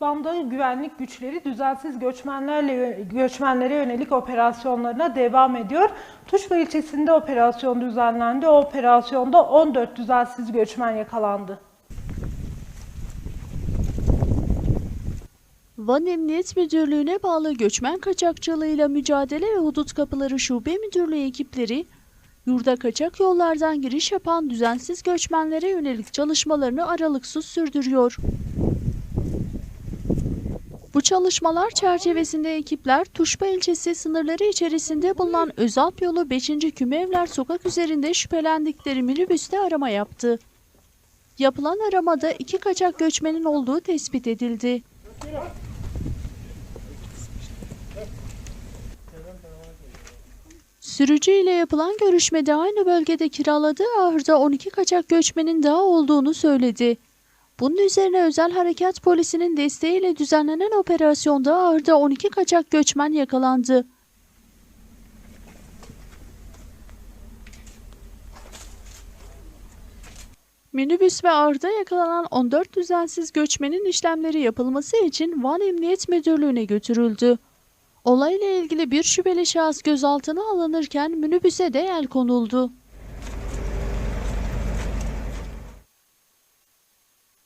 Van'da güvenlik güçleri düzensiz göçmenlerle göçmenlere yönelik operasyonlarına devam ediyor. Tuşla ilçesinde operasyon düzenlendi. O operasyonda 14 düzensiz göçmen yakalandı. Van Emniyet Müdürlüğü'ne bağlı göçmen kaçakçılığıyla mücadele ve hudut kapıları şube müdürlüğü ekipleri, yurda kaçak yollardan giriş yapan düzensiz göçmenlere yönelik çalışmalarını aralıksız sürdürüyor. Çalışmalar çerçevesinde ekipler Tuşba ilçesi sınırları içerisinde bulunan Özalp yolu 5. Kümevler sokak üzerinde şüphelendikleri minibüste arama yaptı. Yapılan aramada iki kaçak göçmenin olduğu tespit edildi. Sürücü ile yapılan görüşmede aynı bölgede kiraladığı ahırda 12 kaçak göçmenin daha olduğunu söyledi. Bunun üzerine özel harekat polisinin desteğiyle düzenlenen operasyonda ahırda 12 kaçak göçmen yakalandı. Minibüs ve ahırda yakalanan 14 düzensiz göçmenin işlemleri yapılması için Van Emniyet Müdürlüğü'ne götürüldü. Olayla ilgili bir şüpheli şahıs gözaltına alınırken minibüse de el konuldu.